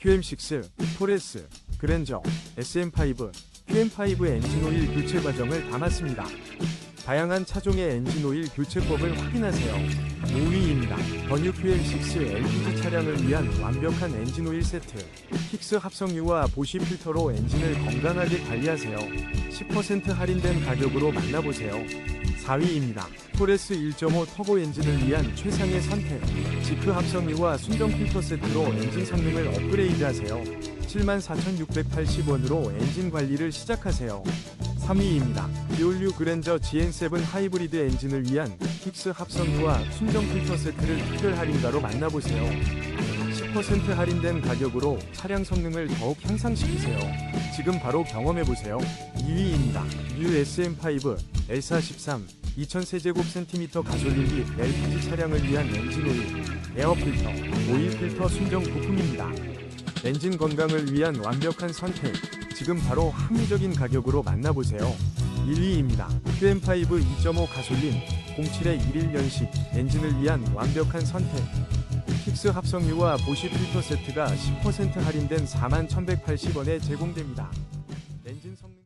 QM6, 포레스, 그랜저, SM5, QM5 엔진오일 교체 과정을 담았습니다. 다양한 차종의 엔진오일 교체법을 확인하세요. 5위입니다. 번유 QM6 LPG 차량을 위한 완벽한 엔진오일 세트. 픽스 합성유와 보시 필터로 엔진을 건강하게 관리하세요. 10% 할인된 가격으로 만나보세요. 4위입니다. 포레스 1.5 터보 엔진을 위한 최상의 선택. 지크 합성유와 순정 필터 세트로 엔진 성능을 업그레이드하세요. 74,680원으로 엔진 관리를 시작하세요. 3위입니다. 비올류 그랜저 GN7 하이브리드 엔진을 위한 픽스 합성유와 순정 필터 세트를 특별 할인가로 만나보세요. 10% 할인된 가격으로 차량 성능을 더욱 향상시키세요. 지금 바로 경험해보세요. 2위입니다. 뉴 SM5 L43 2000세제곱센티미터 가솔린비 LPG 차량을 위한 엔진 오일, 에어 필터, 오일 필터 순정 부품입니다. 엔진 건강을 위한 완벽한 선택. 지금 바로 합리적인 가격으로 만나보세요. 1위입니다. QM5 2.5 가솔린 07의 1일 연식 엔진을 위한 완벽한 선택. 픽스 합성유와 보시 필터 세트가 10% 할인된 41,180원에 제공됩니다. 엔진 성능